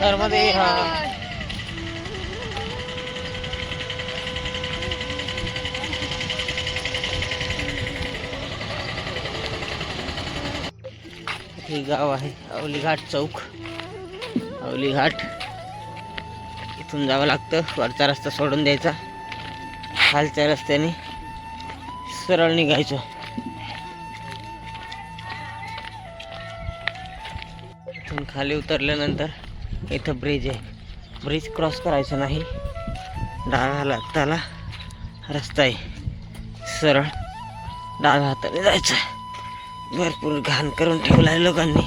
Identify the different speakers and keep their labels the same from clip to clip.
Speaker 1: नर्मदे हा. हे गाव आहे अवली घाट चौक. अवली घाट. इथून जावं लागतं वरचा रस्ता सोडून द्यायचा. खालच्या रस्त्याने सरळ निघायचं. इथून खाली उतरल्यानंतर इथं ब्रिज आहे. ब्रिज क्रॉस करायचं नाही. डाव्या हाताला रस्ता आहे. सरळ डाव्या हाताने जायचं. भरपूर घाण करून ठेवला आहे लोकांनी.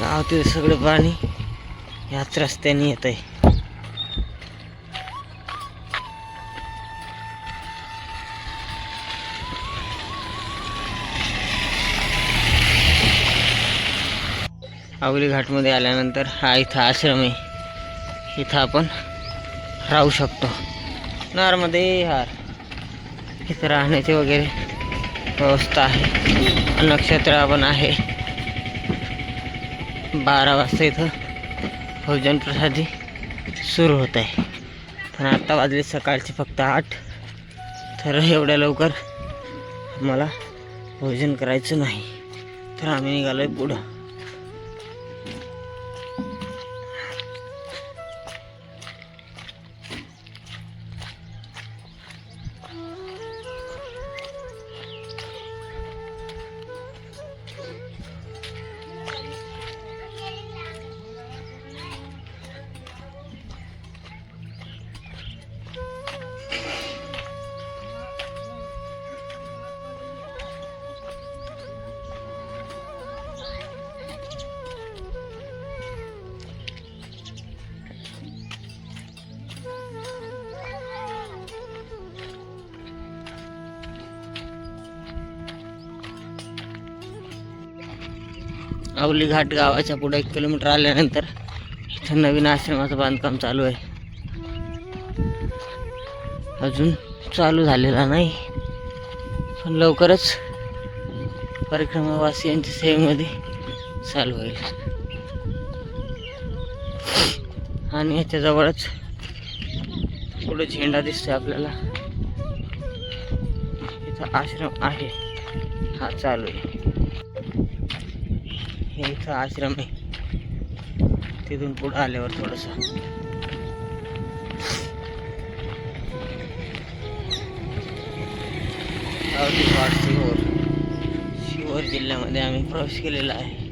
Speaker 1: गावातील सगळं पाणी ह्याच रस्त्याने येत आहे आवली घाटमध्ये आल्यानंतर हा इथं आश्रम आहे. इथं आपण राहू शकतो. नारमध्ये हार इथं राहण्याची वगैरे व्यवस्था आहे. नक्षत्र पण आहे. बारा वाजता इथं भोजन प्रसादी सुरू होत आहे. पण आत्ता वाजले सकाळचे फक्त आठ. तर एवढ्या लवकर मला भोजन करायचं नाही. तर आम्ही निघालो आहे पुढं. आवली घाट गावाच्या पुढे एक किलोमीटर आल्यानंतर इथं नवीन आश्रमाचं बांधकाम चालू आहे. अजून चालू झालेला नाही. पण लवकरच परिक्रमावासियांच्या सेवेमध्ये चालू होईल. आणि याच्या जवळच पुढे झेंडा दिसतोय आपल्याला. इथं आश्रम आहे. हा चालू आहे. हे इथं आश्रम आहे. तिथून पुढं आल्यावर थोडस. शिवर जिल्ह्यामध्ये आम्ही प्रवेश केलेला आहे.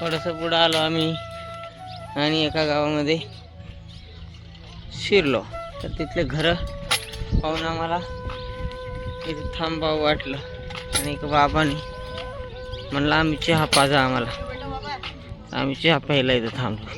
Speaker 1: थोडंसं पुढं आलो आम्ही. आणि एका गावामध्ये शिरलो. तर तिथले घरं पाहून आम्हाला इथे थांबावं वाटलं. आणि एक बाबाने म्हणलं आम्ही चहा पाजा आम्हाला. आम्ही चहा प्यायला इथं थांबलो.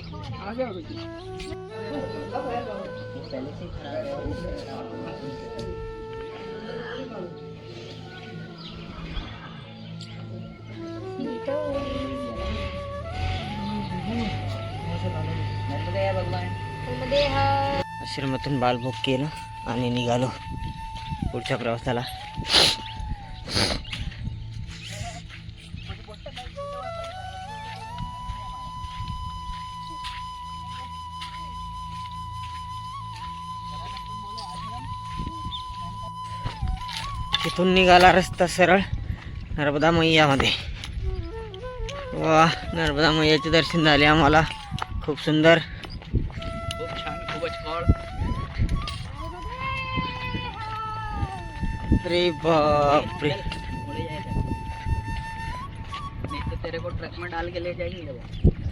Speaker 1: आश्रमातून बालभोग केलं आणि निघालो पुढच्या प्रवासाला. तिथून निघाला रस्ता सरळ नर्मदा मैयामध्ये वा नर्मदा मैयाचे दर्शन झाले आम्हाला. खूप सुंदर. अरे बापरे.
Speaker 2: नहीं तो तेरे को ट्रक में डाल के ले जाएंगे वो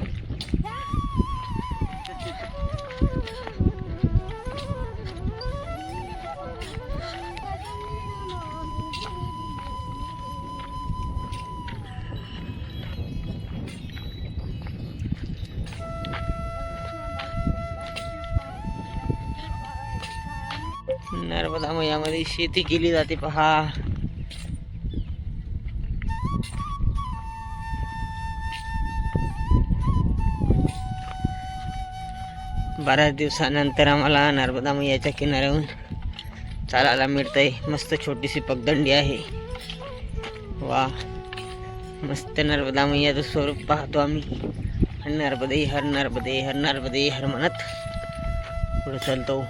Speaker 1: मध्ये शेती केली जाते पहा. बऱ्याच दिवसानंतर आम्हाला नर्मदा मैयाच्या किनाऱ्याहून चालायला मिळतंय. मस्त छोटीशी पगदंडी आहे. वा. मस्त नर्मदा मैयाचं स्वरूप पाहतो आम्ही. हर नर्मदे हर नर्मदे हर नर्मदे हर म्हणत पुढे चालतो.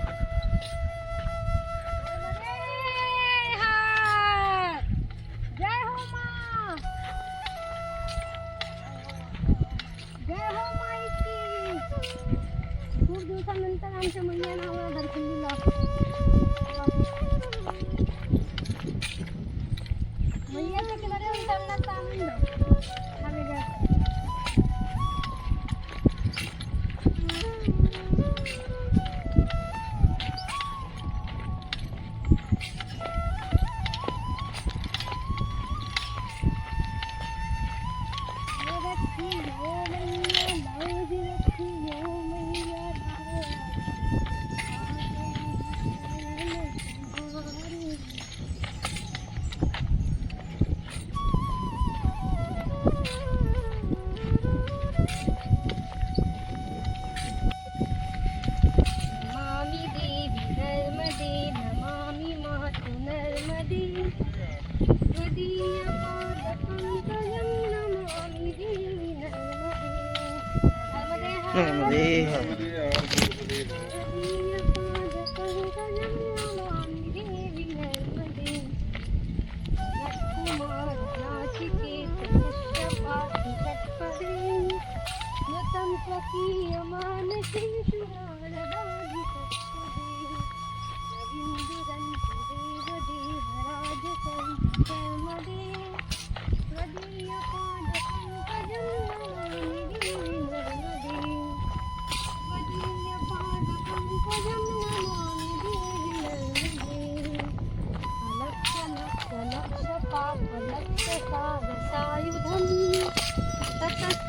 Speaker 3: Thank you.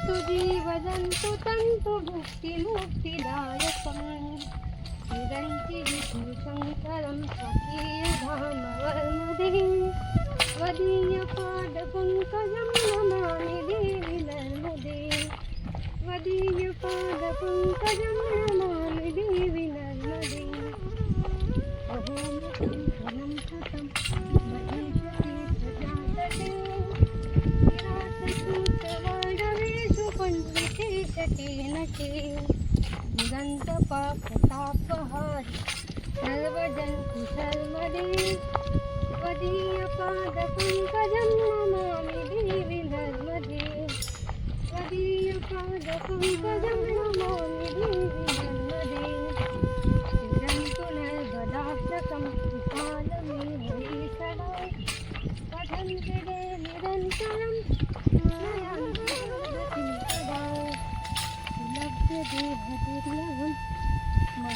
Speaker 3: जीवजन्तु तन्तु भुक्तिमुक्तिदायकम् चिरन्ति विष्णुशङ्करं स्वकीयधामवर्मदे त्वदीयपादपङ्कजं नमामि देवि नर्मदे। त्वदीयपादपङ्कजं नमामि देवि नर्मदे। अहोमतं पण्डिते शटे नटे निरन्तपापतापहारि सर्वजन्तु शर्मदे त्वदीयपादपङ्कजं नमामि देवि नर्मदे त्वदीयपादपङ्कजं नमामि देवि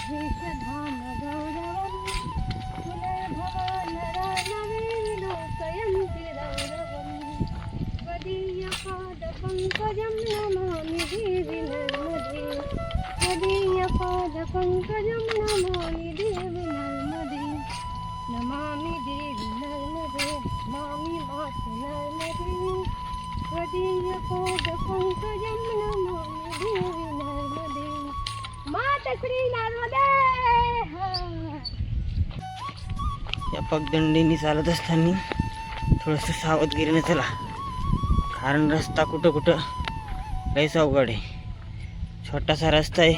Speaker 1: শেষধার पगदंडीनी चालत असताना थोडंसं सावधगिरीने चला. कारण रस्ता कुठं कुठं लयच अवघड आहे. छोटासा रस्ता आहे.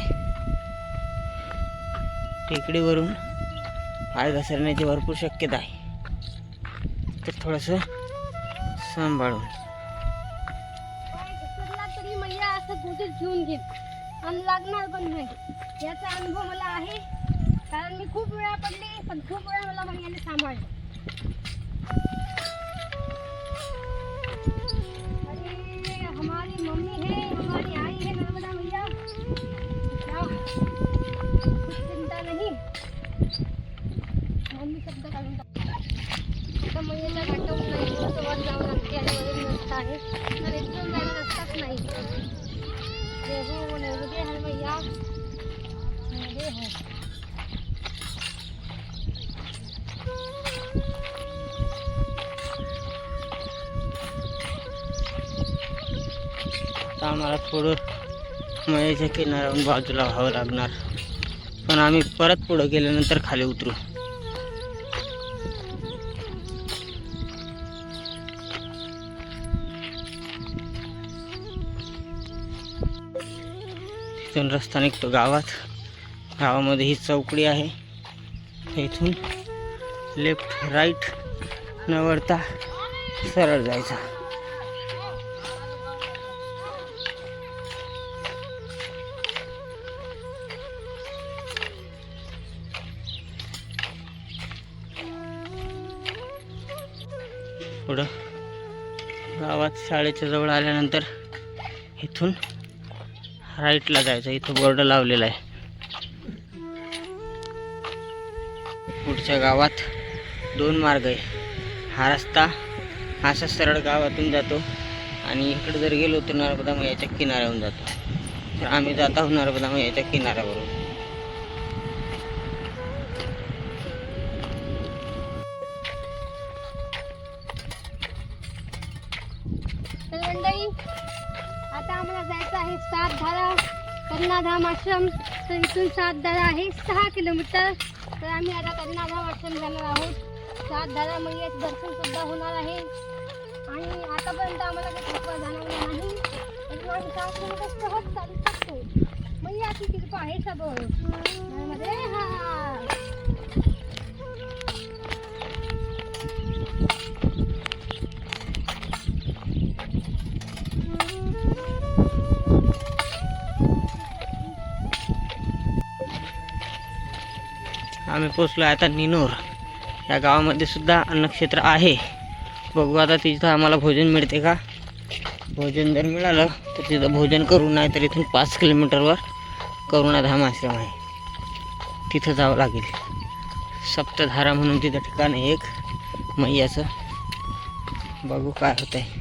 Speaker 1: टेकडीवरून पाय घसरण्याची भरपूर शक्यता आहे. तर थोडंसं सांभाळून.
Speaker 3: तरी असं घेऊन घेईन आणि लागणार पण नाही. याचा अनुभव मला आहे. कारण मी खूप वेळा पडली पण खूप वेळा मला मैयाने सांभाळलं. अरे हमारी मम्मी है हमारी आई है नर्मदा मैया। क्या चिंता नहीं। मम्मी शब्द काढून आता मैयाच्या घाटावरून नाही वर जावं लागते आणि रस्ता आहे. तर एकदम जायला रस्ताच नाही. जय हो नर्मदे हर मैया। नर्मदे हो।
Speaker 1: आता आम्हाला थोडं मयाच्या किनाऱ्यावरून बाजूला व्हावं लागणार. पण आम्ही परत पुढं गेल्यानंतर खाली उतरू. तिथून रस्ता निघतो गावात. गावामध्ये ही चौकडी आहे. इथून लेफ्ट राईट न वळता सरळ जायचा. पुढं गावात शाळेच्या जवळ आल्यानंतर इथून राईटला जायचं. इथं बोर्ड लावलेला आहे. पुढच्या गावात दोन मार्ग आहे. हा रस्ता असा सरळ गावातून जातो आणि इकडे जर गेलो तर नर्मदा मैयाच्या किनाऱ्याहून जातो. तर आम्ही जात आहोत नर्मदा मैयाच्या किनाऱ्यावरून.
Speaker 3: आश्रम तर इथून सात आहे सहा किलोमीटर. तर आम्ही आता कन्नाधाम आश्रम जाणार आहोत. सात धारा मैयाचं म्हणजे दर्शन सुद्धा होणार आहे. आणि आतापर्यंत आम्हाला काही थकवा जाणवला नाही. पण आम्ही सात किलोमीटर सहज चालू शकतो. मैयाची कृपा आहे सगळं. हा.
Speaker 1: आम्ही पोचलो आता निनोर. या गावामध्ये सुद्धा अन्नक्षेत्र आहे. बघू आता तिथं आम्हाला भोजन मिळते का? भोजन जर मिळालं तर तिथं भोजन करू नाही तर इथून पाच किलोमीटरवर करुणाधाम आश्रम आहे. तिथं जावं लागेल. सप्तधारा म्हणून तिथं ठिकाण आहे एक मैयाचं. बघू काय होतं आहे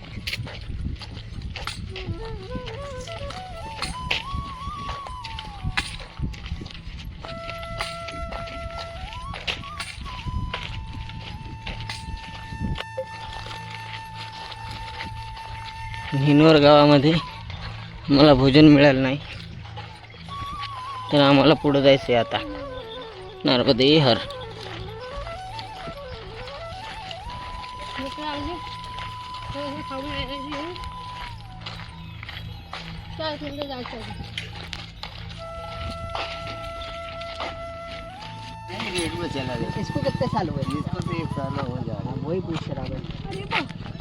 Speaker 1: हिनवर गावामध्ये मला भोजन मिळालं नाही. तर आम्हाला पुढं जायचं आहे आता. नर्मदे हर.
Speaker 3: हे
Speaker 2: इसको कितने साल हुए? इसको तो एक साल हो जा रहा वही पूछ रहा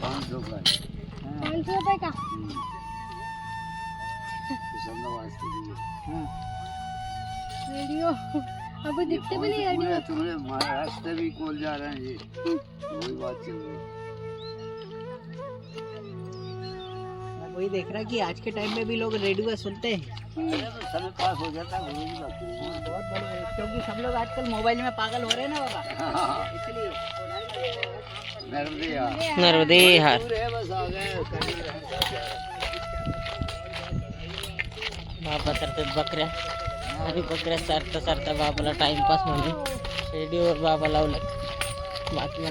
Speaker 2: पाँच का
Speaker 3: रुपये रेडियो अभी दिखते भी नहीं रेडियो
Speaker 2: महाराष्ट्र भी खोल जा रहे हैं? ये वही बात चल रही मैं वही देख रहा कि आज के टाइम में भी लोग रेडियो सुनते हैं। समय पास हो जाता है बहुत बढ़िया क्योंकि सब लोग आजकल मोबाइल में पागल हो रहे हैं ना बाबा। इसलिए। नर्मदे
Speaker 1: हर
Speaker 2: गए
Speaker 1: बाबा तरतात बकऱ्या आणि बकऱ्या चारता चारता बाबाला टाइमपास म्हणून रेडिओवर बाबा लावलं बातम्या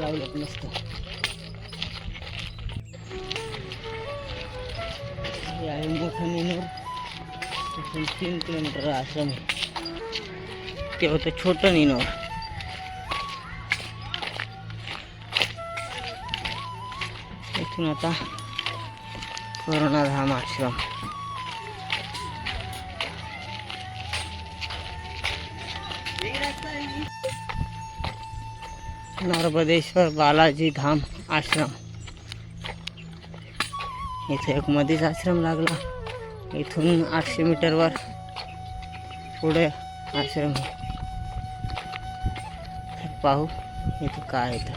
Speaker 1: हे आहे मोठं निनोर तिथून तीन किलोमीटर आश्रम आहे ते होतं छोटं निनोर इथून आता करुणाधाम आश्रम नर्मदेश्वर बालाजी धाम आश्रम इथे एक मध्येच आश्रम लागला. इथून आठशे मीटरवर पुढे आश्रम. पाहू इथं काय आहे तर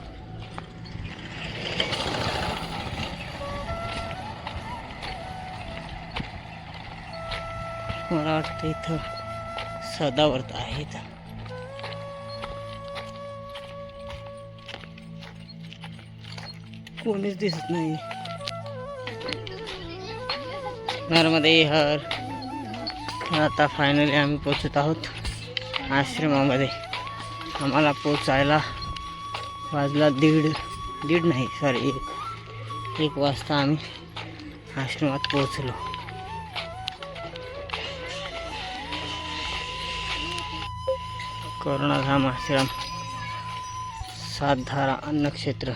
Speaker 1: मला वाटतं इथं सदावर्त आहे इथं. कोणीच दिसत नाही नर्मदे हर. आता फायनली आम्ही पोचत आहोत आश्रमामध्ये. आम्हाला पोचायला वाजला दीड दीड नाही सॉरी एक एक वाजता आम्ही आश्रमात पोचलो करुणाधाम आश्रम सातधारा अन्नक्षेत्र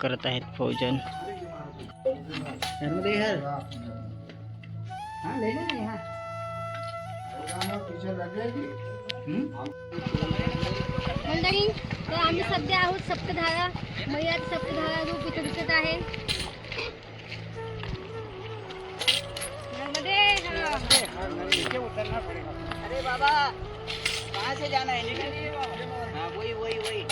Speaker 1: करत आहेत भोजन।
Speaker 2: नर्मदे हर हाँ ले लेना यहाँ।
Speaker 3: मंडळी तर आम्ही सध्या आहोत सप्तधारा मैयाचं सप्तधारा रूप इथं दिसत आहे.
Speaker 2: अरे बाबा कहाँ से जाना है? निकल। हाँ वही वही वही।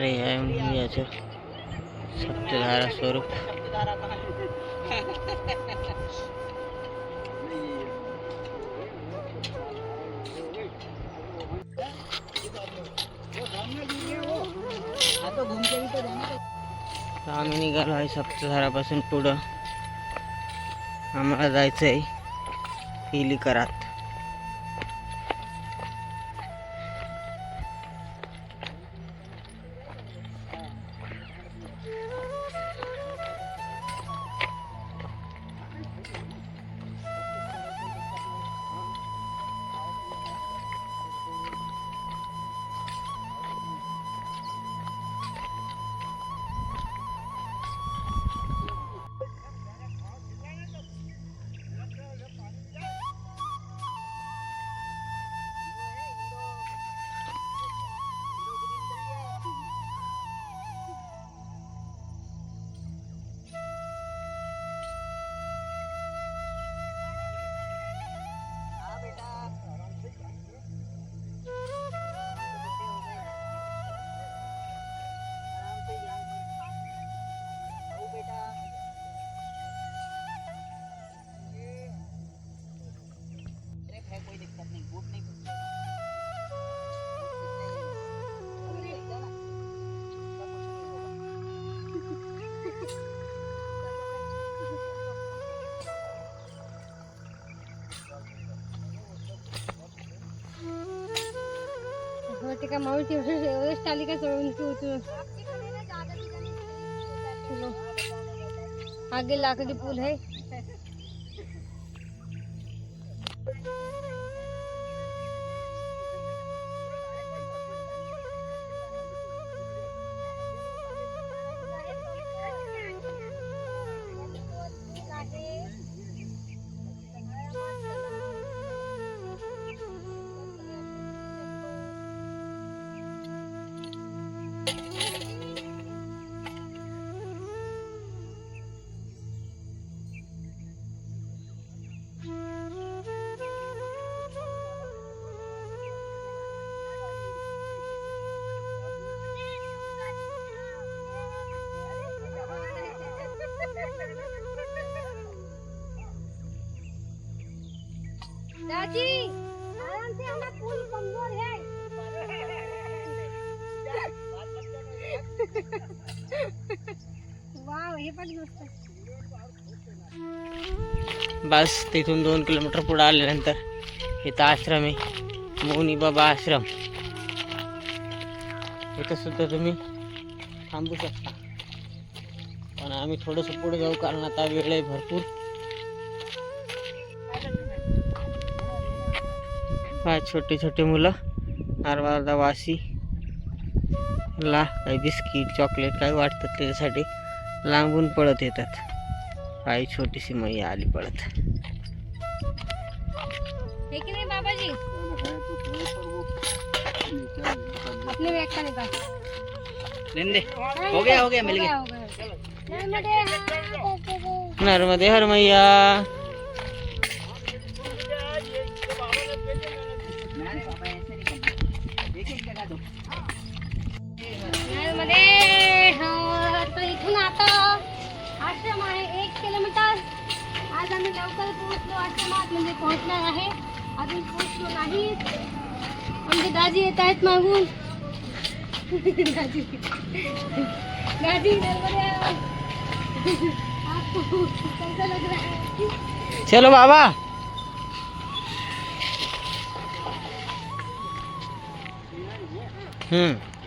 Speaker 1: अरे याचं सप्तधारा स्वरूप। आम्ही निघालो आहे सप्तधारापासून पुढं. आम्हाला जायचं आहे
Speaker 3: करात काय माउंट एव्हरेस्ट आली का चढून तू चलो. आगे लाकड़ी पुल है.
Speaker 1: बस तिथून दोन किलोमीटर पुढे आल्यानंतर इथं आश्रम आहे. मोनी बाबा आश्रम. इथं सुद्धा तुम्ही थांबू शकता. पण आम्ही थोडंसं पुढे जाऊ कारण आता वेळ आहे भरपूर. पहा छोटे छोटे मुलं नर्मदा वासी. ला काही बिस्किट चॉकलेट काही वाटतात त्याच्यासाठी. लांबून पळत येतात. काही छोटीशी मैया आली पळत.
Speaker 3: है कि नहीं बाबा जी अपने बैग का निकाल
Speaker 2: लेने दे हो गया हो गया मिल गया.
Speaker 3: हो। नर्मदे
Speaker 1: हर मैया.
Speaker 3: आम्ही लवकर पोहोचलो. आश्रमात म्हणजे पोहोचणार आहे. अजून पोहोचलो नाही. आमचे दाजी दाजी. चलो बाबा. हम्म.